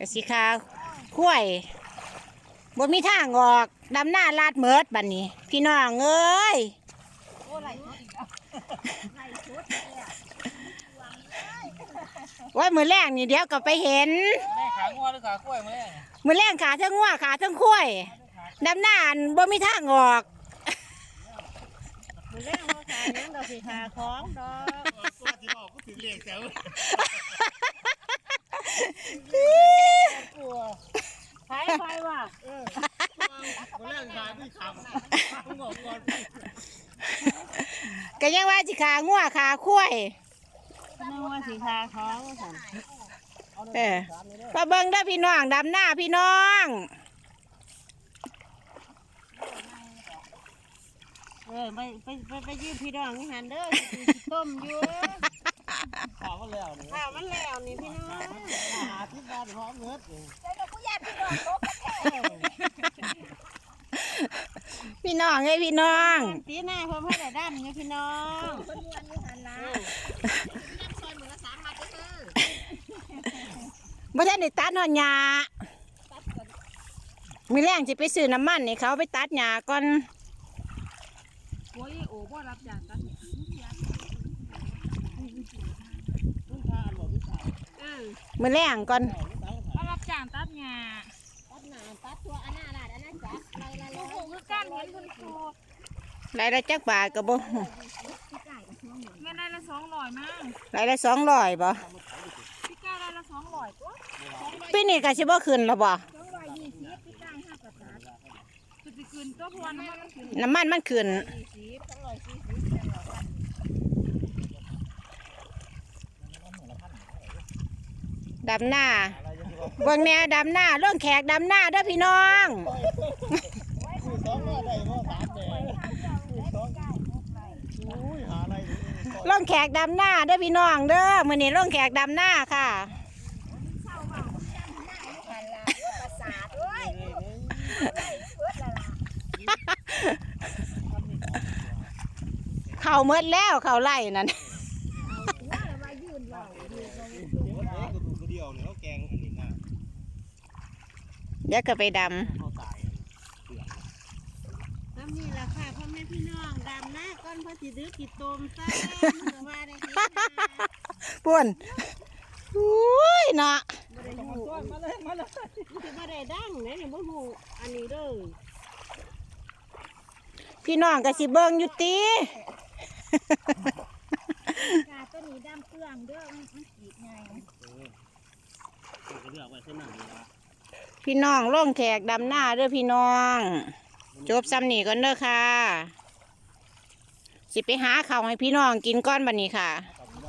กสิคาคุ้วยบ่มีทางออกดำหน้าลาดเมิดบัดนี้ พี่น้องเอ้ยโอ้ไหลชุดอีกแล้วไหลชุดเนี่ยว่ามือแรกนี่เดี๋ยวก็ไปเห็นแม่ขางัวหรือขากล้วยมาแล้วมือแรกขาทั้งงัวขาทั้งคุ้วยดำหน้าอันบ่มีทางออก มือแรกเขาขายยังดอกสีขาของดอก ตัวที่บอกก็ถือเลขแถว กลัวขายไฟว่ะ คนแร กขายไม่ขำต้องบอกก่อนก็ยังว่าสิขางัวขาคุ้วยนึกว่าสีขาของสันเออมาเบิ่งเด้อพี่น้องดำหน้าพี่น้องเออไปไปไปไปยืมพี่น้องนี่หันเด้อสิต้มอยู่ขาวมาแล้วนี่ข้าวมันแล้วนี่พี่น้องหาที่บ้านพร้อมเงิน พี่น้องเอ้ยพี่น้องตีหน้าเพิ่มให้ได้ด้านนี่พี่น้องบ่ทันได้ตัดหอนหญ้ามีแรงสิไปซื้อน้ำมันนี่เขาไปตัดหญ้าก่อนโอ้ยโอ้บ่รับจ้างตัดลูกค้าบอกลูกค้าเออมือแรงก่อนบ่รับจ้างตัดหญ้าตัดหนาตัดตัวอันน่ารัดอันนั้นจับไรละร้อยโอ้คือกา รเห็นคุณครูรายละจักบาทก็บ่แม่ได้ละสองร้อยมั้งรายละสองร้อยบ่พี่ก้าได้ละสองร้อยตัวปีนี้ก็สิบ่ขึ้นแล้วบ่สองร้อยยี่สิบพี่กายห้ากับตัดจะไปคืนตัวพวนน้ำมันมันคืนน้ำมันมันขึ้นยี่สิบสองร้อยสี่สิบจังหวะดำหน้าอะไรยังบอกเบิ่งแน่ดำหน้าเรื่องแขกดำหน้าเด้อพี่น้อง คือสองร้อยได้เพราะสามแดงคือสองอุ้ยหาอะไรดีเรื่องแขกดำหน้าเด้อพี่น้องเด้อมื้อนี้เรื่องแขกดำหน้าค่ะหันละประสาทด้วยเพื่อละละเข้าเมดแล้วเข้าไล่นั่นว่ามายืนรออยู่เดี๋ยวเด็กก็ดูกระเดียวเนี่ยเขาแกงอันนี้นะเดี๋ยวก็ไปดเขาตายเปลือก น้ำนี่แหละค่ะพ่อแม่พี่น้องดำหน้าก้อนพระสิดื้อกิดตมซ่าเมื่อวานได้ที่นาำป่วนอุ้ยเนาะบ่ได้หูมาเลยมาเลยมันจะบ่ได้ดังเนี่ยนี่บ่หูอันนี้เด้อพี่น้องก็สิเบิ่งอยู่ติกาตัวนี้ดำเกลืองเด้อมันมันขีดไงกระเดียวไว้เส้นหนังนี่นะพี่น้องล่องแขกดำหน้าเด้อพี่น้อง จบซ้ำนี่ก่อนเด้อค่ะ สิไปหาข้าวให้พี่น้องกินก้อนบันนี้ค่ะ